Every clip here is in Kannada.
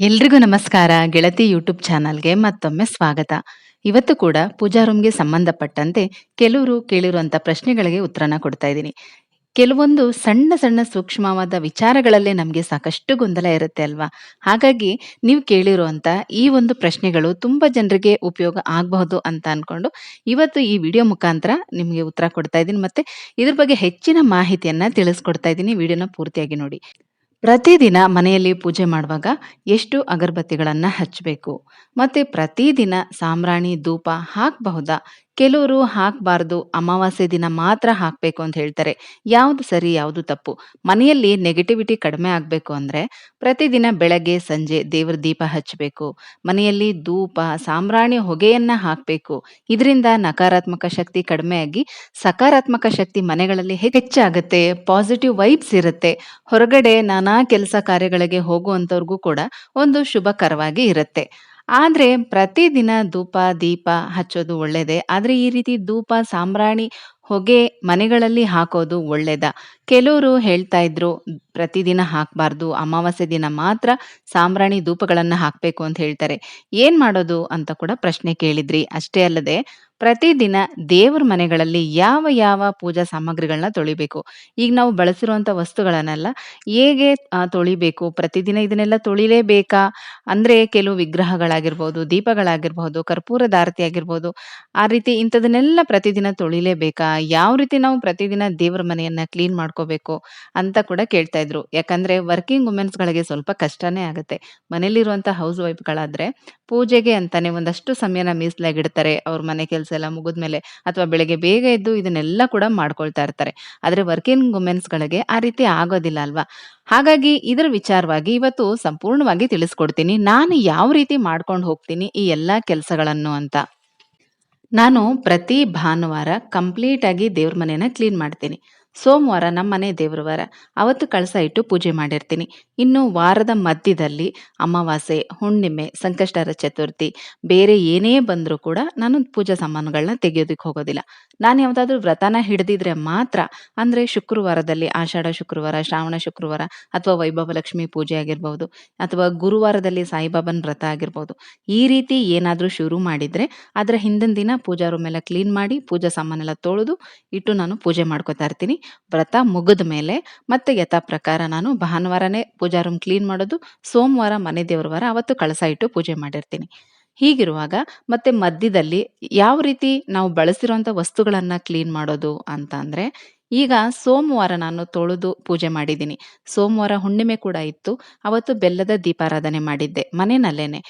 ಎಲ್ರಿಗೂ ನಮಸ್ಕಾರ. ಗೆಳತಿ ಯೂಟ್ಯೂಬ್ ಚಾನಲ್ಗೆ ಮತ್ತೊಮ್ಮೆ ಸ್ವಾಗತ. ಇವತ್ತು ಕೂಡ ಪೂಜಾ ರೂಮ್ಗೆ ಸಂಬಂಧಪಟ್ಟಂತೆ ಕೆಲವರು ಕೇಳಿರುವಂತ ಪ್ರಶ್ನೆಗಳಿಗೆ ಉತ್ತರನ ಕೊಡ್ತಾ ಇದ್ದೀನಿ. ಕೆಲವೊಂದು ಸಣ್ಣ ಸಣ್ಣ ಸೂಕ್ಷ್ಮವಾದ ವಿಚಾರಗಳಲ್ಲೇ ನಮಗೆ ಸಾಕಷ್ಟು ಗೊಂದಲ ಇರುತ್ತೆ ಅಲ್ವಾ? ಹಾಗಾಗಿ ನೀವು ಕೇಳಿರುವಂಥ ಈ ಒಂದು ಪ್ರಶ್ನೆಗಳು ತುಂಬಾ ಜನರಿಗೆ ಉಪಯೋಗ ಆಗಬಹುದು ಅಂತ ಅಂದ್ಕೊಂಡು ಇವತ್ತು ಈ ವಿಡಿಯೋ ಮುಖಾಂತರ ನಿಮಗೆ ಉತ್ತರ ಕೊಡ್ತಾ ಇದ್ದೀನಿ. ಮತ್ತೆ ಇದ್ರ ಬಗ್ಗೆ ಹೆಚ್ಚಿನ ಮಾಹಿತಿಯನ್ನ ತಿಳಿಸ್ಕೊಡ್ತಾ ಇದ್ದೀನಿ. ವಿಡಿಯೋನ ಪೂರ್ತಿಯಾಗಿ ನೋಡಿ. ಪ್ರತಿದಿನ ಮನೆಯಲ್ಲಿ ಪೂಜೆ ಮಾಡುವಾಗ ಎಷ್ಟು ಅಗರಬತ್ತಿಗಳನ್ನು ಹಚ್ಚಬೇಕು ಮತ್ತು ಪ್ರತಿದಿನ ಸಾಂಬ್ರಾಣಿ, ಧೂಪ ಹಾಕಬಹುದಾ? ಕೆಲವರು ಹಾಕಬಾರ್ದು, ಅಮಾವಾಸ್ಯೆ ದಿನ ಮಾತ್ರ ಹಾಕಬೇಕು ಅಂತ ಹೇಳ್ತಾರೆ. ಯಾವುದು ಸರಿ, ಯಾವುದು ತಪ್ಪು? ಮನೆಯಲ್ಲಿ ನೆಗೆಟಿವಿಟಿ ಕಡಿಮೆ ಆಗಬೇಕು ಅಂದರೆ ಪ್ರತಿದಿನ ಬೆಳಗ್ಗೆ, ಸಂಜೆ ದೇವರ ದೀಪ ಹಚ್ಚಬೇಕು. ಮನೆಯಲ್ಲಿ ಧೂಪ, ಸಾಂಬ್ರಾಣಿ ಹೊಗೆಯನ್ನು ಹಾಕಬೇಕು. ಇದರಿಂದ ನಕಾರಾತ್ಮಕ ಶಕ್ತಿ ಕಡಿಮೆಯಾಗಿ ಸಕಾರಾತ್ಮಕ ಶಕ್ತಿ ಮನೆಗಳಲ್ಲಿ ಹೆಚ್ಚಾಗುತ್ತೆ ಪಾಸಿಟಿವ್ ವೈಬ್ಸ್ ಇರುತ್ತೆ. ಹೊರಗಡೆ ನಾನಾ ಕೆಲಸ ಕಾರ್ಯಗಳಿಗೆ ಹೋಗುವಂಥವ್ರಿಗೂ ಕೂಡ ಒಂದು ಶುಭಕರವಾಗಿ ಇರುತ್ತೆ. ಆದ್ರೆ ಪ್ರತಿದಿನ ಧೂಪ, ದೀಪ ಹಚ್ಚೋದು ಒಳ್ಳೇದೇ. ಆದರೆ ಈ ರೀತಿ ಧೂಪ, ಸಾಂಬ್ರಾಣಿ ಹೊಗೆ ಮನೆಗಳಲ್ಲಿ ಹಾಕೋದು ಒಳ್ಳೆಯದ ಕೆಲವರು ಹೇಳ್ತಾ ಇದ್ರು, ಪ್ರತಿದಿನ ಹಾಕಬಾರ್ದು, ಅಮಾವಾಸ್ಯೆ ದಿನ ಮಾತ್ರ ಸಾಂಬ್ರಾಣಿ ಧೂಪಗಳನ್ನು ಹಾಕಬೇಕು ಅಂತ ಹೇಳ್ತಾರೆ. ಏನು ಮಾಡೋದು ಅಂತ ಕೂಡ ಪ್ರಶ್ನೆ ಕೇಳಿದ್ರಿ. ಅಷ್ಟೇ ಅಲ್ಲದೆ ಪ್ರತಿದಿನ ದೇವ್ರ ಮನೆಗಳಲ್ಲಿ ಯಾವ ಯಾವ ಪೂಜಾ ಸಾಮಗ್ರಿಗಳನ್ನ ತೊಳಿಬೇಕು? ಈಗ ನಾವು ಬಳಸಿರುವಂತ ವಸ್ತುಗಳನ್ನೆಲ್ಲ ಹೇಗೆ ತೊಳಿಬೇಕು? ಪ್ರತಿದಿನ ಇದನ್ನೆಲ್ಲ ತೊಳಿಲೇಬೇಕಾ? ಅಂದ್ರೆ ಕೆಲವು ವಿಗ್ರಹಗಳಾಗಿರ್ಬೋದು, ದೀಪಗಳಾಗಿರ್ಬೋದು, ಕರ್ಪೂರದ ಆರತಿ ಆಗಿರ್ಬೋದು, ಆ ರೀತಿ ಇಂಥದನ್ನೆಲ್ಲ ಪ್ರತಿದಿನ ತೊಳಿಲೇಬೇಕಾ? ಯಾವ ರೀತಿ ನಾವು ಪ್ರತಿದಿನ ದೇವ್ರ ಮನೆಯನ್ನ ಕ್ಲೀನ್ ಮಾಡ್ಕೋಬೇಕು ಅಂತ ಕೂಡ ಕೇಳ್ತಾ ಇದ್ರು. ಯಾಕಂದ್ರೆ ವರ್ಕಿಂಗ್ ವುಮೆನ್ಸ್ ಗಳಿಗೆ ಸ್ವಲ್ಪ ಕಷ್ಟನೇ ಆಗುತ್ತೆ. ಮನೇಲಿರುವಂತ ಹೌಸ್ ವೈಫ್ಗಳಾದ್ರೆ ಪೂಜೆಗೆ ಅಂತಾನೆ ಒಂದಷ್ಟು ಸಮಯನ ಮೀಸಲಾಗಿಡ್ತಾರೆ. ಅವ್ರ ಮನೆ ಕೆಲಸ ಎಲ್ಲ ಮುಗಿದ್ಮೇಲೆ ಅಥವಾ ಬೆಳಗ್ಗೆ ಬೇಗ ಎದ್ದು ಇದನ್ನೆಲ್ಲ ಕೂಡ ಮಾಡ್ಕೊಳ್ತಾ ಇರ್ತಾರೆ. ಆದ್ರೆ ವರ್ಕಿಂಗ್ ವುಮೆನ್ಸ್ಗಳಿಗೆ ಆ ರೀತಿ ಆಗೋದಿಲ್ಲ ಅಲ್ವಾ? ಹಾಗಾಗಿ ಇದರ ವಿಚಾರವಾಗಿ ಇವತ್ತು ಸಂಪೂರ್ಣವಾಗಿ ತಿಳಿಸ್ಕೊಡ್ತೀನಿ. ನಾನು ಯಾವ ರೀತಿ ಮಾಡ್ಕೊಂಡು ಹೋಗ್ತೀನಿ ಈ ಎಲ್ಲಾ ಕೆಲಸಗಳನ್ನು ಅಂತ. ನಾನು ಪ್ರತಿ ಭಾನುವಾರ ಕಂಪ್ಲೀಟ್ ಆಗಿ ದೇವ್ರ ಮನೆನ ಕ್ಲೀನ್ ಮಾಡ್ತೀನಿ. ಸೋಮವಾರ ನಮ್ಮ ಮನೆ ದೇವ್ರ ವಾರ ಅವತ್ತು ಕಳಸ ಇಟ್ಟು ಪೂಜೆ ಮಾಡಿರ್ತೀನಿ. ಇನ್ನು ವಾರದ ಮಧ್ಯದಲ್ಲಿ ಅಮಾವಾಸ್ಯೆ, ಹುಣ್ಣಿಮೆ, ಸಂಕಷ್ಟರ ಚತುರ್ಥಿ, ಬೇರೆ ಏನೇ ಬಂದರೂ ಕೂಡ ನಾನು ಪೂಜಾ ಸಾಮಾನುಗಳನ್ನ ತೆಗೆಯೋದಕ್ಕೆ ಹೋಗೋದಿಲ್ಲ. ನಾನು ಯಾವುದಾದ್ರೂ ವ್ರತನ ಹಿಡಿದಿದ್ರೆ ಮಾತ್ರ, ಅಂದರೆ ಶುಕ್ರವಾರದಲ್ಲಿ ಆಷಾಢ ಶುಕ್ರವಾರ, ಶ್ರಾವಣ ಶುಕ್ರವಾರ ಅಥವಾ ವೈಭವ ಲಕ್ಷ್ಮಿ ಪೂಜೆ ಆಗಿರ್ಬೋದು ಅಥವಾ ಗುರುವಾರದಲ್ಲಿ ಸಾಯಿಬಾಬನ್ ವ್ರತ ಆಗಿರ್ಬೋದು. ಈ ರೀತಿ ಏನಾದರೂ ಶುರು ಮಾಡಿದರೆ ಅದರ ಹಿಂದಿನ ದಿನ ಪೂಜಾ ರೂಮ್ ಕ್ಲೀನ್ ಮಾಡಿ ಪೂಜಾ ಸಾಮಾನೆಲ್ಲ ತೊಳೆದು ಇಟ್ಟು ನಾನು ಪೂಜೆ ಮಾಡ್ಕೋತಾ ಇರ್ತೀನಿ. ವ್ರತ ಮುಗಿದ ಮೇಲೆ ಮತ್ತೆ ಯಥಾ ಪ್ರಕಾರ ನಾನು ಭಾನುವಾರನೇ ಪೂಜಾ ರೂಮ್ ಕ್ಲೀನ್ ಮಾಡೋದು, ಸೋಮವಾರ ಮನೆ ದೇವ್ರ ವಾರ ಅವತ್ತು ಕಳಸ ಇಟ್ಟು ಪೂಜೆ ಮಾಡಿರ್ತೀನಿ. ಹೀಗಿರುವಾಗ ಮತ್ತೆ ಮಧ್ಯದಲ್ಲಿ ಯಾವ ರೀತಿ ನಾವು ಬಳಸಿರುವಂತ ವಸ್ತುಗಳನ್ನ ಕ್ಲೀನ್ ಮಾಡೋದು ಅಂತ ಅಂದ್ರೆ, ಈಗ ಸೋಮವಾರ ನಾನು ತೊಳೆದು ಪೂಜೆ ಮಾಡಿದ್ದೀನಿ. ಸೋಮವಾರ ಹುಣ್ಣಿಮೆ ಕೂಡ ಇತ್ತು, ಅವತ್ತು ಬೆಲ್ಲದ ದೀಪಾರಾಧನೆ ಮಾಡಿದ್ದೆ ಮನೆಯಲ್ಲೇನೆ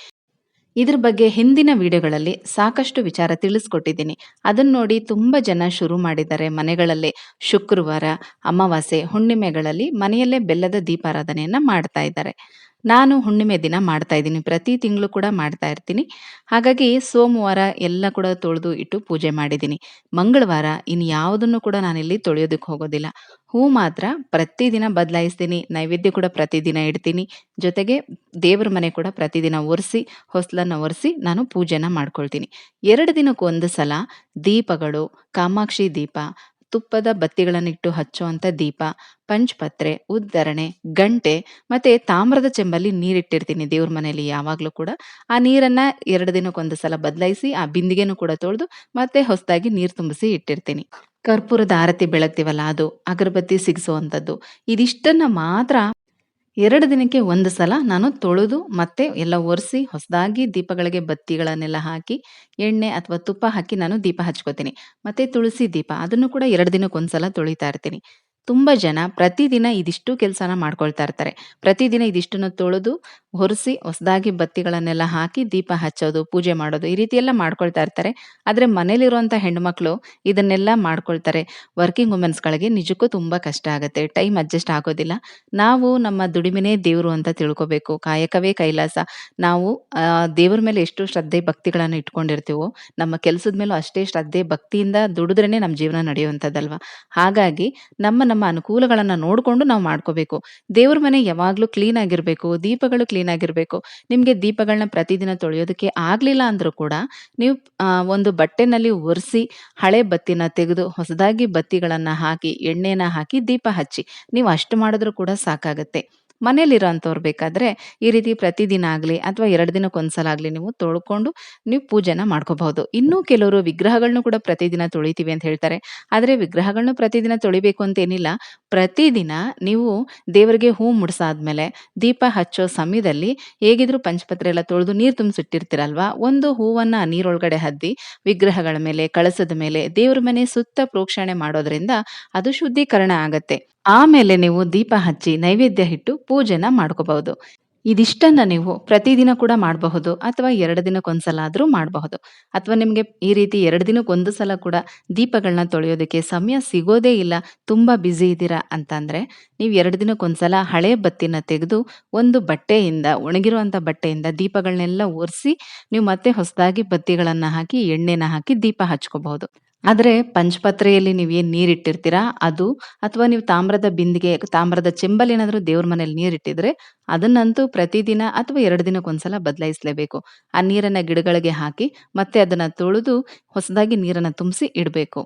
ಇದ್ರ ಬಗ್ಗೆ ಹಿಂದಿನ ವಿಡಿಯೋಗಳಲ್ಲಿ ಸಾಕಷ್ಟು ವಿಚಾರ ತಿಳಿಸ್ಕೊಟ್ಟಿದ್ದೀನಿ. ಅದನ್ನ ನೋಡಿ ತುಂಬಾ ಜನ ಶುರು ಮಾಡಿದ್ದಾರೆ ಮನೆಗಳಲ್ಲೇ. ಶುಕ್ರವಾರ, ಅಮಾವಾಸ್ಯೆ, ಹುಣ್ಣಿಮೆಗಳಲ್ಲಿ ಮನೆಯಲ್ಲೇ ಬೆಲ್ಲದ ದೀಪಾರಾಧನೆಯನ್ನ ಮಾಡ್ತಾ ಇದ್ದಾರೆ. ನಾನು ಹುಣ್ಣಿಮೆ ದಿನ ಮಾಡ್ತಾ ಇದ್ದೀನಿ. ಪ್ರತಿ ತಿಂಗಳು ಕೂಡ ಮಾಡ್ತಾ ಇರ್ತೀನಿ. ಹಾಗಾಗಿ ಸೋಮವಾರ ಎಲ್ಲ ಕೂಡ ತೊಳೆದು ಇಟ್ಟು ಪೂಜೆ ಮಾಡಿದ್ದೀನಿ. ಮಂಗಳವಾರ ಇನ್ನು ಯಾವುದನ್ನು ಕೂಡ ನಾನಿಲ್ಲಿ ತೊಳೆಯೋದಕ್ಕೆ ಹೋಗೋದಿಲ್ಲ. ಹೂ ಮಾತ್ರ ಪ್ರತಿದಿನ ಬದಲಾಯಿಸ್ತೀನಿ. ನೈವೇದ್ಯ ಕೂಡ ಪ್ರತಿದಿನ ಇಡ್ತೀನಿ. ಜೊತೆಗೆ ದೇವರ ಮನೆ ಕೂಡ ಪ್ರತಿದಿನ ಒರೆಸಿ, ಹೊಸಲನ್ನು ಒರೆಸಿ ನಾನು ಪೂಜೆನ ಮಾಡ್ಕೊಳ್ತೀನಿ. ಎರಡು ದಿನಕ್ಕೆ ಒಂದು ಸಲ ದೀಪಗಳು, ಕಾಮಾಕ್ಷಿ ದೀಪ ತುಪ್ಪದ ಬತ್ತಿಗಳನ್ನಿಟ್ಟು ಹಚ್ಚುವಂಥ ದೀಪ, ಪಂಚಪತ್ರೆ ಉದ್ದರಣೆ ಗಂಟೆ ಮತ್ತೆ ತಾಮ್ರದ ಚೆಂಬಲ್ಲಿ ನೀರಿಟ್ಟಿರ್ತೀನಿ ದೇವ್ರ ಮನೆಯಲ್ಲಿ ಯಾವಾಗಲೂ ಕೂಡ. ಆ ನೀರನ್ನ ಎರಡು ದಿನಕ್ಕೊಂದು ಸಲ ಬದಲಾಯಿಸಿ ಆ ಬಿಂದಿಗೆನೂ ಕೂಡ ತೊಳೆದು ಮತ್ತೆ ಹೊಸದಾಗಿ ನೀರು ತುಂಬಿಸಿ ಇಟ್ಟಿರ್ತೀನಿ. ಕರ್ಪೂರದ ಆರತಿ ಬೆಳಗ್ತೀವಲ್ಲ ಅದು ಅಗರಬತ್ತಿ ಸಿಗಿಸುವಂಥದ್ದು ಇದಿಷ್ಟನ್ನ ಮಾತ್ರ ಎರಡು ದಿನಕ್ಕೆ ಒಂದು ಸಲ ನಾನು ತೊಳೆದು ಮತ್ತೆ ಎಲ್ಲ ಒರೆಸಿ ಹೊಸದಾಗಿ ದೀಪಗಳಿಗೆ ಬತ್ತಿಗಳನ್ನೆಲ್ಲ ಹಾಕಿ ಎಣ್ಣೆ ಅಥವಾ ತುಪ್ಪ ಹಾಕಿ ನಾನು ದೀಪ ಹಚ್ಕೋತೀನಿ. ಮತ್ತೆ ತುಳಸಿ ದೀಪ, ಅದನ್ನು ಕೂಡ ಎರಡು ದಿನಕ್ಕೆ ಒಂದ್ಸಲ ತೊಳಿತಾ ಇರ್ತೀನಿ. ತುಂಬಾ ಜನ ಪ್ರತಿದಿನ ಇದಿಷ್ಟು ಕೆಲಸನ ಮಾಡ್ಕೊಳ್ತಾ ಇರ್ತಾರೆ. ಪ್ರತಿದಿನ ಇದಿಷ್ಟನ್ನು ತೊಳೆದು ಹೊರಿಸಿ ಹೊಸದಾಗಿ ಬತ್ತಿಗಳನ್ನೆಲ್ಲ ಹಾಕಿ ದೀಪ ಹಚ್ಚೋದು, ಪೂಜೆ ಮಾಡೋದು ಈ ರೀತಿ ಎಲ್ಲ ಮಾಡ್ಕೊಳ್ತಾ ಇರ್ತಾರೆ. ಆದರೆ ಮನೇಲಿರುವಂಥ ಹೆಣ್ಮಕ್ಳು ಇದನ್ನೆಲ್ಲ ಮಾಡ್ಕೊಳ್ತಾರೆ. ವರ್ಕಿಂಗ್ ವುಮೆನ್ಸ್ಗಳಿಗೆ ನಿಜಕ್ಕೂ ತುಂಬ ಕಷ್ಟ ಆಗುತ್ತೆ. ಟೈಮ್ ಅಡ್ಜಸ್ಟ್ ಆಗೋದಿಲ್ಲ. ನಾವು ನಮ್ಮ ದುಡಿಮೆನೇ ದೇವರು ಅಂತ ತಿಳ್ಕೊಬೇಕು. ಕಾಯಕವೇ ಕೈಲಾಸ. ನಾವು ದೇವ್ರ ಮೇಲೆ ಎಷ್ಟು ಶ್ರದ್ಧೆ ಭಕ್ತಿಗಳನ್ನು ಇಟ್ಕೊಂಡಿರ್ತೀವೋ, ನಮ್ಮ ಕೆಲಸದ ಮೇಲೂ ಅಷ್ಟೇ ಶ್ರದ್ಧೆ ಭಕ್ತಿಯಿಂದ ದುಡಿದ್ರೇನೆ ನಮ್ಮ ಜೀವನ ನಡೆಯುವಂಥದ್ದಲ್ವ? ಹಾಗಾಗಿ ನಮ್ಮ ನಮ್ಮ ಅನುಕೂಲಗಳನ್ನ ನೋಡ್ಕೊಂಡು ನಾವು ಮಾಡ್ಕೋಬೇಕು. ದೇವ್ರ ಮನೆ ಯಾವಾಗಲೂ ಕ್ಲೀನ್ ಆಗಿರಬೇಕು ದೀಪಗಳು ಕ್ಲೀನ್ ಆಗಿರಬೇಕು ನಿಮ್ಗೆ ದೀಪಗಳನ್ನ ಪ್ರತಿದಿನ ತೊಳೆಯೋದಕ್ಕೆ ಆಗ್ಲಿಲ್ಲ ಅಂದರೂ ಕೂಡ ನೀವು ಒಂದು ಬಟ್ಟೆನಲ್ಲಿ ಒರೆಸಿ ಹಳೆ ಬತ್ತಿನ ತೆಗೆದು ಹೊಸದಾಗಿ ಬತ್ತಿಗಳನ್ನ ಹಾಕಿ, ಎಣ್ಣೆನ ಹಾಕಿ ದೀಪ ಹಚ್ಚಿ. ನೀವು ಅಷ್ಟು ಮಾಡಿದ್ರೂ ಕೂಡ ಸಾಕಾಗತ್ತೆ. ಮನೇಲಿರೋಂಥವ್ರು ಬೇಕಾದರೆ ಈ ರೀತಿ ಪ್ರತಿದಿನ ಆಗಲಿ ಅಥವಾ ಎರಡು ದಿನಕ್ಕೊಂದ್ಸಲ ಆಗಲಿ ನೀವು ತೊಳ್ಕೊಂಡು ನೀವು ಪೂಜೆನ ಮಾಡ್ಕೋಬಹುದು. ಇನ್ನೂ ಕೆಲವರು ವಿಗ್ರಹಗಳನ್ನು ಕೂಡ ಪ್ರತಿದಿನ ತೊಳಿತೀವಿ ಅಂತ ಹೇಳ್ತಾರೆ. ಆದರೆ ವಿಗ್ರಹಗಳನ್ನು ಪ್ರತಿದಿನ ತೊಳಿಬೇಕು ಅಂತೇನಿಲ್ಲ. ಪ್ರತಿದಿನ ನೀವು ದೇವರಿಗೆ ಹೂ ಮುಡ್ಸಾದ್ಮೇಲೆ ದೀಪ ಹಚ್ಚೋ ಸಮಯದಲ್ಲಿ ಹೇಗಿದ್ರು ಪಂಚಪತ್ರೆ ಎಲ್ಲ ತೊಳೆದು ನೀರು ತುಂಬಿಸಿಟ್ಟಿರ್ತೀರಲ್ವಾ? ಒಂದು ಹೂವನ್ನು ನೀರೊಳಗಡೆ ಹದ್ದಿ ವಿಗ್ರಹಗಳ ಮೇಲೆ, ಕಳಸದ ಮೇಲೆ, ದೇವ್ರ ಮನೆ ಸುತ್ತ ಪ್ರೋಕ್ಷಣೆ ಮಾಡೋದ್ರಿಂದ ಅದು ಶುದ್ಧೀಕರಣ ಆಗತ್ತೆ. ಆಮೇಲೆ ನೀವು ದೀಪ ಹಚ್ಚಿ ನೈವೇದ್ಯ ಇಟ್ಟು ಪೂಜೆನ ಮಾಡ್ಕೋಬಹುದು. ಇದಿಷ್ಟನ್ನ ನೀವು ಪ್ರತಿದಿನ ಕೂಡ ಮಾಡಬಹುದು ಅಥವಾ ಎರಡು ದಿನಕ್ಕೊಂದ್ಸಲ ಆದರೂ ಮಾಡಬಹುದು. ಅಥವಾ ನಿಮಗೆ ಈ ರೀತಿ ಎರಡು ದಿನಕ್ಕೊಂದು ಸಲ ಕೂಡ ದೀಪಗಳನ್ನ ತೊಳೆಯೋದಕ್ಕೆ ಸಮಯ ಸಿಗೋದೇ ಇಲ್ಲ, ತುಂಬಾ ಬ್ಯುಸಿ ಇದ್ದೀರಾ ಅಂತಂದರೆ ನೀವು ಎರಡು ದಿನಕ್ಕೊಂದ್ಸಲ ಹಳೆ ಬತ್ತಿನ ತೆಗೆದು ಒಂದು ಬಟ್ಟೆಯಿಂದ ಒಣಗಿರುವಂಥ ಬಟ್ಟೆಯಿಂದ ದೀಪಗಳನ್ನೆಲ್ಲ ಒರೆಸಿ ನೀವು ಮತ್ತೆ ಹೊಸದಾಗಿ ಬತ್ತಿಗಳನ್ನು ಹಾಕಿ, ಎಣ್ಣೆನ ಹಾಕಿ ದೀಪ ಹಚ್ಕೋಬಹುದು. ಆದ್ರೆ ಪಂಚಪಾತ್ರೆಯಲ್ಲಿ ನೀವೇನು ನೀರಿಟ್ಟಿರ್ತೀರಾ ಅದು ಅಥವಾ ನೀವು ತಾಮ್ರದ ಬಿಂದಿಗೆ, ತಾಮ್ರದ ಚೆಂಬಲ್ಲೇನಾದ್ರೂ ದೇವ್ರ ಮನೇಲಿ ನೀರಿಟ್ಟಿದ್ರೆ ಅದನ್ನಂತೂ ಪ್ರತಿದಿನ ಅಥವಾ ಎರಡು ದಿನಕ್ಕೊಂದ್ಸಲ ಬದಲಾಯಿಸಲೇಬೇಕು. ಆ ನೀರನ್ನು ಗಿಡಗಳಿಗೆ ಹಾಕಿ ಮತ್ತೆ ಅದನ್ನು ತೊಳೆದು ಹೊಸದಾಗಿ ನೀರನ್ನು ತುಂಬಿಸಿ ಇಡಬೇಕು.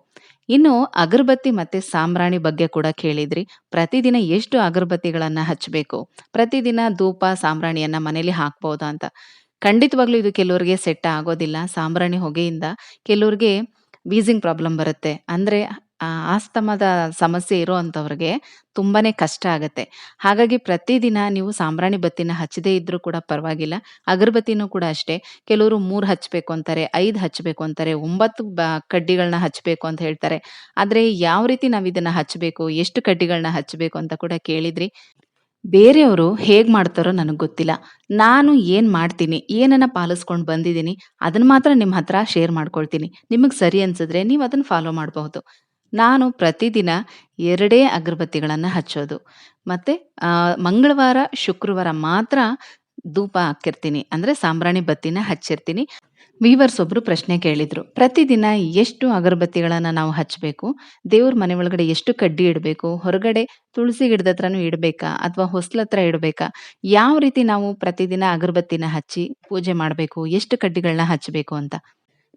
ಇನ್ನು ಅಗರಬತ್ತಿ ಮತ್ತೆ ಸಾಂಬ್ರಾಣಿ ಬಗ್ಗೆ ಕೂಡ ಕೇಳಿದ್ರಿ. ಪ್ರತಿದಿನ ಎಷ್ಟು ಅಗರಬತ್ತಿಗಳನ್ನು ಹಚ್ಚಬೇಕು? ಪ್ರತಿದಿನ ಧೂಪ, ಸಾಂಬ್ರಾಣಿಯನ್ನು ಮನೇಲಿ ಹಾಕ್ಬೋದಾ ಅಂತ. ಖಂಡಿತವಾಗ್ಲೂ ಇದು ಕೆಲವರಿಗೆ ಸೆಟ್ ಆಗೋದಿಲ್ಲ. ಸಾಂಬ್ರಾಣಿ ಹೊಗೆಯಿಂದ ಕೆಲವ್ರಿಗೆ ವೀಸಿಂಗ್ ಪ್ರಾಬ್ಲಮ್ ಬರುತ್ತೆ. ಅಂದ್ರೆ ಆಸ್ತಮದ ಸಮಸ್ಯೆ ಇರೋಂಥವ್ರಿಗೆ ತುಂಬಾನೇ ಕಷ್ಟ ಆಗುತ್ತೆ ಹಾಗಾಗಿ ಪ್ರತಿದಿನ ನೀವು ಸಾಂಬ್ರಾಣಿ ಬತ್ತಿನ ಹಚ್ಚದೇ ಇದ್ದರೂ ಕೂಡ ಪರವಾಗಿಲ್ಲ. ಅಗರಬತ್ತಿನೂ ಕೂಡ ಅಷ್ಟೇ. ಕೆಲವರು ಮೂರು ಹಚ್ಚಬೇಕು ಅಂತಾರೆ, ಐದು ಹಚ್ಚಬೇಕು ಅಂತಾರೆ, ಒಂಬತ್ತು ಬ ಕಡ್ಡಿಗಳನ್ನ ಹಚ್ಚಬೇಕು ಅಂತ ಹೇಳ್ತಾರೆ. ಆದರೆ ಯಾವ ರೀತಿ ನಾವು ಇದನ್ನು ಹಚ್ಚಬೇಕು ಎಷ್ಟು ಕಡ್ಡಿಗಳನ್ನ ಹಚ್ಚಬೇಕು ಅಂತ ಕೂಡ ಕೇಳಿದ್ರಿ. ಬೇರೆಯವರು ಹೇಗೆ ಮಾಡ್ತಾರೋ ನನಗೆ ಗೊತ್ತಿಲ್ಲ. ನಾನು ಏನು ಮಾಡ್ತೀನಿ, ಏನನ್ನ ಪಾಲಿಸ್ಕೊಂಡು ಬಂದಿದ್ದೀನಿ, ಅದನ್ನು ಮಾತ್ರ ನಿಮ್ಮ ಹತ್ರ ಶೇರ್ ಮಾಡ್ಕೊಳ್ತೀನಿ. ನಿಮಗೆ ಸರಿ ಅನ್ಸಿದ್ರೆ ನೀವು ಅದನ್ನ ಫಾಲೋ ಮಾಡಬಹುದು. ನಾನು ಪ್ರತಿದಿನ ಎರಡೇ ಅಗರಬತ್ತಿಗಳನ್ನು ಹಚ್ಚೋದು. ಮತ್ತೆ ಮಂಗಳವಾರ, ಶುಕ್ರವಾರ ಮಾತ್ರ ಧೂಪ ಹಾಕಿರ್ತೀನಿ. ಅಂದ್ರೆ ಸಾಂಬ್ರಾಣಿ ಬತ್ತಿನ ಹಚ್ಚಿರ್ತೀನಿ. ವೀವರ್ಸ್ ಒಬ್ರು ಪ್ರಶ್ನೆ ಕೇಳಿದ್ರು. ಪ್ರತಿದಿನ ಎಷ್ಟು ಅಗರಬತ್ತಿಗಳನ್ನ ನಾವು ಹಚ್ಚಬೇಕು ದೇವ್ರ ಮನೆ ಒಳಗಡೆ ಎಷ್ಟು ಕಡ್ಡಿ ಇಡಬೇಕು ಹೊರಗಡೆ ತುಳಸಿ ಗಿಡದ ಹತ್ರನೂ ಇಡಬೇಕಾ ಅಥವಾ ಹೊಸ್ಲತ್ರ ಇಡಬೇಕಾ ಯಾವ ರೀತಿ ನಾವು ಪ್ರತಿದಿನ ಅಗರಬತ್ತಿನ ಹಚ್ಚಿ ಪೂಜೆ ಮಾಡಬೇಕು ಎಷ್ಟು ಕಡ್ಡಿಗಳನ್ನ ಹಚ್ಚಬೇಕು ಅಂತ.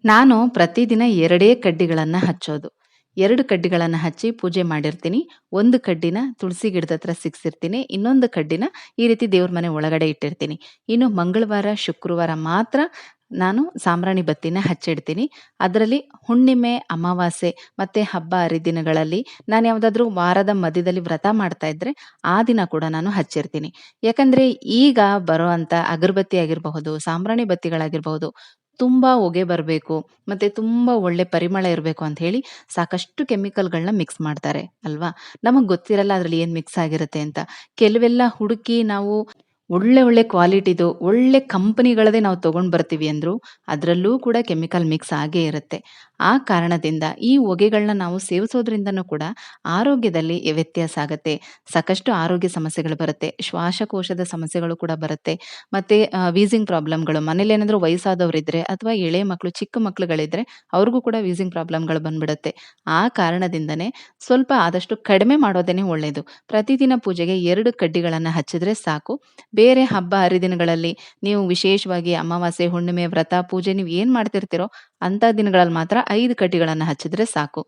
ನಾನು ಪ್ರತಿದಿನ ಎರಡೇ ಕಡ್ಡಿಗಳನ್ನ ಹಚ್ಚೋದು. ಎರಡು ಕಡ್ಡಿಗಳನ್ನು ಹಚ್ಚಿ ಪೂಜೆ ಮಾಡಿರ್ತೀನಿ. ಒಂದು ಕಡ್ಡಿನ ತುಳಸಿ ಗಿಡದ ಹತ್ರ ಸಿಕ್ಸಿರ್ತೀನಿ. ಇನ್ನೊಂದು ಕಡ್ಡಿನ ಈ ರೀತಿ ದೇವ್ರ ಮನೆ ಒಳಗಡೆ ಇಟ್ಟಿರ್ತೀನಿ. ಇನ್ನು ಮಂಗಳವಾರ, ಶುಕ್ರವಾರ ಮಾತ್ರ ನಾನು ಸಾಂಬ್ರಾಣಿ ಬತ್ತಿನ ಹಚ್ಚಿಡ್ತೀನಿ. ಅದರಲ್ಲಿ ಹುಣ್ಣಿಮೆ, ಅಮಾವಾಸ್ಯೆ ಮತ್ತು ಹಬ್ಬ ಹರಿದಿನಗಳಲ್ಲಿ ನಾನು ಯಾವುದಾದ್ರೂ ವಾರದ ಮಧ್ಯದಲ್ಲಿ ವ್ರತ ಮಾಡ್ತಾ ಇದ್ದರೆ ಆ ದಿನ ಕೂಡ ನಾನು ಹಚ್ಚಿರ್ತೀನಿ. ಯಾಕಂದರೆ ಈಗ ಬರುವಂಥ ಅಗರಬತ್ತಿ ಆಗಿರಬಹುದು, ಸಾಂಬ್ರಾಣಿ ಬತ್ತಿಗಳಾಗಿರಬಹುದು, ತುಂಬ ಹೊಗೆ ಬರಬೇಕು ಮತ್ತು ತುಂಬ ಒಳ್ಳೆ ಪರಿಮಳ ಇರಬೇಕು ಅಂತ ಹೇಳಿ ಸಾಕಷ್ಟು ಕೆಮಿಕಲ್‌ಗಳನ್ನ ಮಿಕ್ಸ್ ಮಾಡ್ತಾರೆ ಅಲ್ವಾ? ನಮಗೆ ಗೊತ್ತಿರಲ್ಲ ಅದರಲ್ಲಿ ಏನು ಮಿಕ್ಸ್ ಆಗಿರುತ್ತೆ ಅಂತ. ಕೆಲವೆಲ್ಲ ಹುಡುಕಿ ನಾವು ಒಳ್ಳೆ ಒಳ್ಳೆ ಕ್ವಾಲಿಟಿದು, ಒಳ್ಳೆ ಕಂಪನಿಗಳದೇ ನಾವು ತಗೊಂಡ್ ಬರ್ತೀವಿ ಅಂದ್ರು ಅದರಲ್ಲೂ ಕೂಡ ಕೆಮಿಕಲ್ ಮಿಕ್ಸ್ ಆಗೇ ಇರುತ್ತೆ. ಆ ಕಾರಣದಿಂದ ಈ ಹೊಗೆಗಳನ್ನ ನಾವು ಸೇವಿಸೋದ್ರಿಂದನೂ ಕೂಡ ಆರೋಗ್ಯದಲ್ಲಿ ವ್ಯತ್ಯಾಸ ಆಗುತ್ತೆ ಸಾಕಷ್ಟು ಆರೋಗ್ಯ ಸಮಸ್ಯೆಗಳು ಬರುತ್ತೆ. ಶ್ವಾಸಕೋಶದ ಸಮಸ್ಯೆಗಳು ಕೂಡ ಬರುತ್ತೆ. ಮತ್ತೆ ವೀಸಿಂಗ್ ಪ್ರಾಬ್ಲಮ್‌ಗಳು ಮನೇಲೇನಾದ್ರೂ ವಯಸ್ಸಾದವರಿದ್ರೆ ಅಥವಾ ಎಳೆ ಮಕ್ಕಳು, ಚಿಕ್ಕ ಮಕ್ಕಳುಗಳಿದ್ರೆ ಅವ್ರಿಗೂ ಕೂಡ ವೀಸಿಂಗ್ ಪ್ರಾಬ್ಲಮ್‌ಗಳು ಬಂದ್ಬಿಡುತ್ತೆ. ಆ ಕಾರಣದಿಂದನೇ ಸ್ವಲ್ಪ ಆದಷ್ಟು ಕಡಿಮೆ ಮಾಡೋದೇನೆ ಒಳ್ಳೆಯದು ಪ್ರತಿದಿನ ಪೂಜೆಗೆ ಎರಡು ಕಡ್ಡಿಗಳನ್ನು ಹಚ್ಚಿದ್ರೆ ಸಾಕು. ಬೇರೆ ಹಬ್ಬ ಹರಿದಿನಗಳಲ್ಲಿ ನೀವು ವಿಶೇಷವಾಗಿ ಅಮಾವಾಸ್ಯೆ, ಹುಣ್ಣಿಮೆ, ವ್ರತ, ಪೂಜೆ ನೀವು ಏನ್ ಮಾಡ್ತಿರ್ತೀರೋ ಅಂತ ದಿನಗಳಲ್ಲಿ ಮಾತ್ರ ಐದು ಕಡ್ಡಿಗಳನ್ನ ಹಚ್ಚಿದ್ರೆ ಸಾಕು.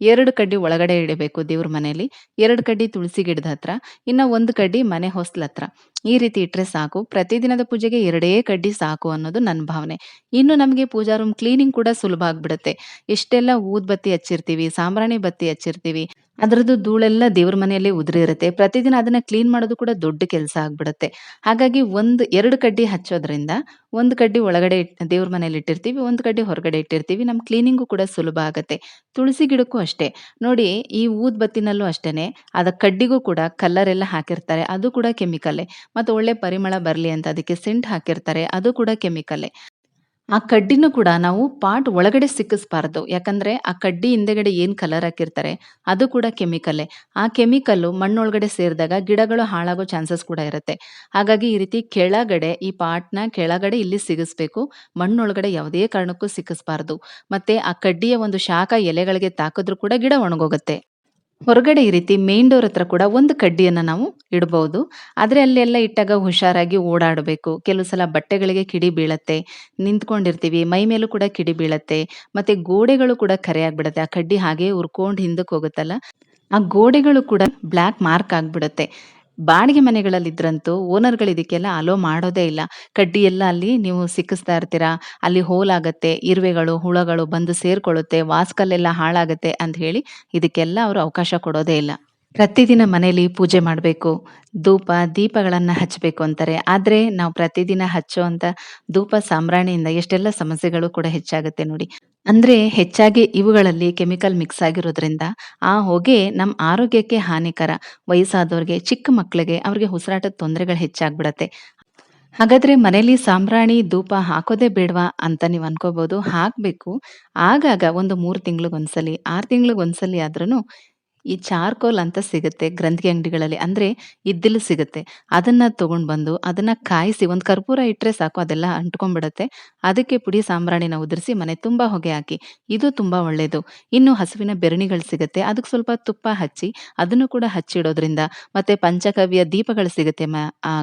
ಎರಡು ಕಡ್ಡಿ ಒಳಗಡೆ ಇಡಬೇಕು ದೇವ್ರ ಮನೆಯಲ್ಲಿ ಎರಡು ಕಡ್ಡಿ ತುಳಸಿ ಗಿಡದ ಹತ್ರ, ಇನ್ನ ಒಂದು ಕಡ್ಡಿ ಮನೆ ಹೊಸ್ಲ ಹತ್ರ ಈ ರೀತಿ ಇಟ್ಟರೆ ಸಾಕು. ಪ್ರತಿದಿನದ ಪೂಜೆಗೆ ಎರಡೇ ಕಡ್ಡಿ ಸಾಕು ಅನ್ನೋದು ನನ್ನ ಭಾವನೆ. ಇನ್ನು ನಮಗೆ ಪೂಜಾ ರೂಮ್ ಕ್ಲೀನಿಂಗ್ ಕೂಡ ಸುಲಭ ಆಗ್ಬಿಡುತ್ತೆ. ಎಷ್ಟೆಲ್ಲ ಊದ್ಬತ್ತಿ ಹಚ್ಚಿರ್ತೀವಿ, ಸಾಂಬ್ರಾಣಿ ಬತ್ತಿ ಹಚ್ಚಿರ್ತೀವಿ. ಅದ್ರದ್ದು ಧೂಳೆಲ್ಲ ದೇವ್ರ ಮನೆಯಲ್ಲೇ ಉದುರಿರುತ್ತೆ. ಪ್ರತಿದಿನ ಅದನ್ನ ಕ್ಲೀನ್ ಮಾಡೋದು ಕೂಡ ದೊಡ್ಡ ಕೆಲಸ ಆಗ್ಬಿಡುತ್ತೆ. ಹಾಗಾಗಿ ಒಂದು, ಎರಡು ಕಡ್ಡಿ ಹಚ್ಚೋದ್ರಿಂದ ಒಂದು ಕಡ್ಡಿ ಒಳಗಡೆ ದೇವ್ರ ಮನೇಲಿ ಇಟ್ಟಿರ್ತೀವಿ. ಒಂದು ಕಡ್ಡಿ ಹೊರಗಡೆ ಇಟ್ಟಿರ್ತೀವಿ. ನಮ್ಮ ಕ್ಲೀನಿಂಗು ಕೂಡ ಸುಲಭ ಆಗುತ್ತೆ ತುಳಸಿ ಗಿಡಕ್ಕೂ ಅಷ್ಟೇ. ನೋಡಿ, ಈ ಊದ್ಬತ್ತಿನಲ್ಲೂ ಅಷ್ಟೇನೆ, ಅದ ಕಡ್ಡಿಗೂ ಕೂಡ ಕಲರ್ ಎಲ್ಲ ಹಾಕಿರ್ತಾರೆ. ಅದು ಕೂಡ ಕೆಮಿಕಲ್ಲೇ. ಮತ್ತೆ ಒಳ್ಳೆ ಪರಿಮಳ ಬರಲಿ ಅಂತ ಅದಕ್ಕೆ ಸೆಂಟ್ ಹಾಕಿರ್ತಾರೆ. ಅದು ಕೂಡ ಕೆಮಿಕಲ್ಲೇ. ಆ ಕಡ್ಡಿನೂ ಕೂಡ ನಾವು ಪಾಟ್ ಒಳಗಡೆ ಸಿಕ್ಕಿಸ್ಬಾರ್ದು. ಯಾಕಂದ್ರೆ ಆ ಕಡ್ಡಿ ಹಿಂದೆಗಡೆ ಏನು ಕಲರ್ ಹಾಕಿರ್ತಾರೆ, ಅದು ಕೂಡ ಕೆಮಿಕಲ್ಲೇ. ಆ ಕೆಮಿಕಲ್ಲು ಮಣ್ಣೊಳಗಡೆ ಸೇರಿದಾಗ ಗಿಡಗಳು ಹಾಳಾಗೋ ಚಾನ್ಸಸ್ ಕೂಡ ಇರುತ್ತೆ. ಹಾಗಾಗಿ ಈ ರೀತಿ ಕೆಳಗಡೆ, ಈ ಪಾಟ್‌ನ ಕೆಳಗಡೆ ಇಲ್ಲಿ ಸಿಗಿಸ್ಬೇಕು. ಮಣ್ಣೊಳಗಡೆ ಯಾವುದೇ ಕಾರಣಕ್ಕೂ ಸಿಕ್ಕಿಸ್ಬಾರ್ದು. ಮತ್ತೆ ಆ ಕಡ್ಡಿಯ ಒಂದು ಶಾಖ ಎಲೆಗಳಿಗೆ ತಾಕಿದ್ರೂ ಕೂಡ ಗಿಡ ಒಣಗೋಗುತ್ತೆ. ಹೊರಗಡೆ ಈ ರೀತಿ ಮೇನ್ ಡೋರ್ ಹತ್ರ ಕೂಡ ಒಂದು ಕಡ್ಡಿಯನ್ನ ನಾವು ಇಡಬಹುದು. ಆದ್ರೆ ಅಲ್ಲೆಲ್ಲ ಇಟ್ಟಾಗ ಹುಷಾರಾಗಿ ಓಡಾಡಬೇಕು. ಕೆಲವು ಸಲ ಬಟ್ಟೆಗಳಿಗೆ ಕಿಡಿ ಬೀಳತ್ತೆ. ನಿಂತ್ಕೊಂಡಿರ್ತೀವಿ, ಮೈ ಮೇಲೂ ಕೂಡ ಕಿಡಿ ಬೀಳತ್ತೆ. ಮತ್ತೆ ಗೋಡೆಗಳು ಕೂಡ ಕರೆಯಾಗ್ಬಿಡತ್ತೆ. ಆ ಕಡ್ಡಿ ಹಾಗೆ ಉರ್ಕೊಂಡು ಹಿಂದಕ್ಕೆ ಹೋಗುತ್ತಲ್ಲ, ಆ ಗೋಡೆಗಳು ಕೂಡ ಬ್ಲಾಕ್ ಮಾರ್ಕ್ ಆಗ್ಬಿಡತ್ತೆ. ಬಾಡಿಗೆ ಮನೆಗಳಲ್ಲಿದ್ರಂತೂ ಓನರ್‌ಗಳು ಇದಕ್ಕೆಲ್ಲ ಅಲೋ ಮಾಡೋದೇ ಇಲ್ಲ. ಕಡ್ಡಿ ಎಲ್ಲ ಅಲ್ಲಿ ನೀವು ಸಿಕ್ಕಿಸ್ತಾ ಇರ್ತೀರಾ, ಅಲ್ಲಿ ಹೋಲ್ ಆಗತ್ತೆ, ಇರುವೆಗಳು, ಹುಳಗಳು ಬಂದು ಸೇರ್ಕೊಳ್ಳುತ್ತೆ, ವಾಸ್ಕಲ್ಲೆಲ್ಲ ಹಾಳಾಗತ್ತೆ ಅಂತ ಹೇಳಿ ಇದಕ್ಕೆಲ್ಲ ಅವರು ಅವಕಾಶ ಕೊಡೋದೇ ಇಲ್ಲ. ಪ್ರತಿದಿನ ಮನೆಯಲ್ಲಿ ಪೂಜೆ ಮಾಡಬೇಕು ಧೂಪ, ದೀಪಗಳನ್ನು ಹಚ್ಚಬೇಕು ಅಂತಾರೆ. ಆದರೆ ನಾವು ಪ್ರತಿದಿನ ಹಚ್ಚುವಂಥ ಧೂಪ, ಸಾಂಬ್ರಾಣಿಯಿಂದ ಎಷ್ಟೆಲ್ಲ ಸಮಸ್ಯೆಗಳು ಕೂಡ ಹೆಚ್ಚಾಗುತ್ತೆ ನೋಡಿ. ಅಂದ್ರೆ ಹೆಚ್ಚಾಗಿ ಇವುಗಳಲ್ಲಿ ಕೆಮಿಕಲ್ ಮಿಕ್ಸ್ ಆಗಿರೋದ್ರಿಂದ ಆ ಹೊಗೆ ನಮ್ಮ ಆರೋಗ್ಯಕ್ಕೆ ಹಾನಿಕರ. ವಯಸ್ಸಾದವ್ರಿಗೆ, ಚಿಕ್ಕ ಮಕ್ಕಳಿಗೆ ಅವ್ರಿಗೆ ಉಸಿರಾಟದ ತೊಂದರೆಗಳು ಹೆಚ್ಚಾಗ್ಬಿಡತ್ತೆ. ಹಾಗಾದ್ರೆ ಮನೇಲಿ ಸಾಂಬ್ರಾಣಿ, ಧೂಪ ಹಾಕೋದೇ ಬೇಡವಾ ಅಂತ ನೀವು ಅನ್ಕೋಬಹುದು. ಹಾಕ್ಬೇಕು. ಆಗಾಗ ಒಂದು 3 ತಿಂಗ್ಳಿಗೊಂದ್ಸಲಿ, 6 ತಿಂಗ್ಳಿಗೊಂದ್ಸಲಿ ಆದ್ರೂನು ಈ ಚಾರ್ಕೋಲ್ ಅಂತ ಸಿಗುತ್ತೆ ಗ್ರಂಥಿ ಅಂಗಡಿಗಳಲ್ಲಿ. ಅಂದರೆ ಇದ್ದಿಲು ಸಿಗುತ್ತೆ. ಅದನ್ನು ತೊಗೊಂಡು ಬಂದು, ಅದನ್ನು ಕಾಯಿಸಿ ಒಂದು ಕರ್ಪೂರ ಇಟ್ಟರೆ ಸಾಕು ಅದೆಲ್ಲ ಅಂಟ್ಕೊಂಡ್ಬಿಡುತ್ತೆ ಅದಕ್ಕೆ ಪುಡಿ ಸಾಂಬ್ರಾಣಿನ ಉದುರಿಸಿ ಮನೆ ತುಂಬ ಹೊಗೆ ಹಾಕಿ. ಇದು ತುಂಬ ಒಳ್ಳೆಯದು ಇನ್ನು ಹಸುವಿನ ಬೆರಣಿಗಳು ಸಿಗುತ್ತೆ. ಅದಕ್ಕೆ ಸ್ವಲ್ಪ ತುಪ್ಪ ಹಚ್ಚಿ, ಅದನ್ನು ಕೂಡ ಹಚ್ಚಿಡೋದ್ರಿಂದ ಮತ್ತೆ ಪಂಚಕವ್ಯ ದೀಪಗಳು ಸಿಗುತ್ತೆ ಮ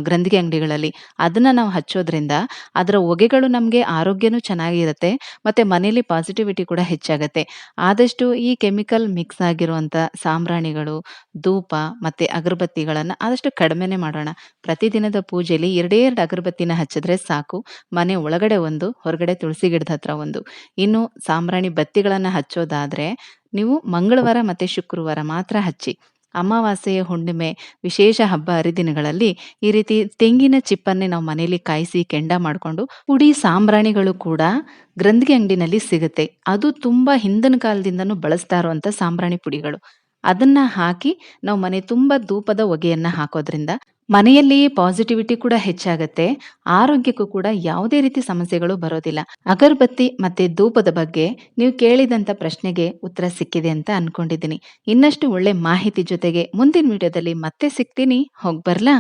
ಗ್ರಂಥಿಗೆ ಅಂಗಡಿಗಳಲ್ಲಿ. ಅದನ್ನು ನಾವು ಹಚ್ಚೋದ್ರಿಂದ ಅದರ ಹೊಗೆಗಳು ನಮಗೆ ಆರೋಗ್ಯನೂ ಚೆನ್ನಾಗಿರುತ್ತೆ. ಮತ್ತು ಮನೇಲಿ ಪಾಸಿಟಿವಿಟಿ ಕೂಡ ಹೆಚ್ಚಾಗುತ್ತೆ ಆದಷ್ಟು ಈ ಕೆಮಿಕಲ್ ಮಿಕ್ಸ್ ಆಗಿರುವಂತ ಸಾಂಬ್ರಾಣಿಗಳು, ಧೂಪ ಮತ್ತೆ ಅಗರಬತ್ತಿಗಳನ್ನ ಆದಷ್ಟು ಕಡಿಮೆನೆ ಮಾಡೋಣ. ಪ್ರತಿದಿನದ ಪೂಜೆಯಲ್ಲಿ ಎರಡೇ ಎರಡು ಅಗರಬತ್ತಿನ ಹಚ್ಚಿದ್ರೆ ಸಾಕು. ಮನೆ ಒಳಗಡೆ ಒಂದು, ಹೊರಗಡೆ ತುಳಸಿ ಗಿಡದ ಹತ್ರ ಒಂದು. ಇನ್ನು ಸಾಂಬ್ರಾಣಿ ಬತ್ತಿಗಳನ್ನ ಹಚ್ಚೋದಾದ್ರೆ, ನೀವು ಮಂಗಳವಾರ ಮತ್ತೆ ಶುಕ್ರವಾರ ಮಾತ್ರ ಹಚ್ಚಿ. ಅಮಾವಾಸ್ಯೆಯ ಹುಣ್ಣಿಮೆ, ವಿಶೇಷ ಹಬ್ಬ ಹರಿದಿನಗಳಲ್ಲಿ ಈ ರೀತಿ ತೆಂಗಿನ ಚಿಪ್ಪನ್ನೇ ನಾವು ಮನೆಯಲ್ಲಿ ಕಾಯಿಸಿ ಕೆಂಡ ಮಾಡ್ಕೊಂಡು, ಪುಡಿ ಸಾಂಬ್ರಾಣಿಗಳು ಕೂಡ ಗ್ರಂಥಿಗೆ ಅಂಗಡಿನಲ್ಲಿ ಸಿಗುತ್ತೆ. ಅದು ತುಂಬಾ ಹಿಂದಿನ ಕಾಲದಿಂದನೂ ಬಳಸ್ತಾ ಇರುವಂಥ ಸಾಂಬ್ರಾಣಿ ಪುಡಿಗಳು. ಅದನ್ನ ಹಾಕಿ ನಾವು ಮನೆ ತುಂಬಾ ಧೂಪದ ಹೊಗೆಯನ್ನ ಹಾಕೋದ್ರಿಂದ ಮನೆಯಲ್ಲಿ ಪಾಸಿಟಿವಿಟಿ ಕೂಡ ಹೆಚ್ಚಾಗತ್ತೆ. ಆರೋಗ್ಯಕ್ಕೂ ಕೂಡ ಯಾವುದೇ ರೀತಿ ಸಮಸ್ಯೆಗಳು ಬರೋದಿಲ್ಲ. ಅಗರ್ಬತ್ತಿ ಮತ್ತೆ ಧೂಪದ ಬಗ್ಗೆ ನೀವು ಕೇಳಿದಂತ ಪ್ರಶ್ನೆಗೆ ಉತ್ತರ ಸಿಕ್ಕಿದೆ ಅಂತ ಅನ್ಕೊಂಡಿದ್ದೀನಿ. ಇನ್ನಷ್ಟು ಒಳ್ಳೆ ಮಾಹಿತಿ ಜೊತೆಗೆ ಮುಂದಿನ ವಿಡಿಯೋದಲ್ಲಿ ಮತ್ತೆ ಸಿಗ್ತೀನಿ. ಹೋಗ್ಬರ್ಲಾ?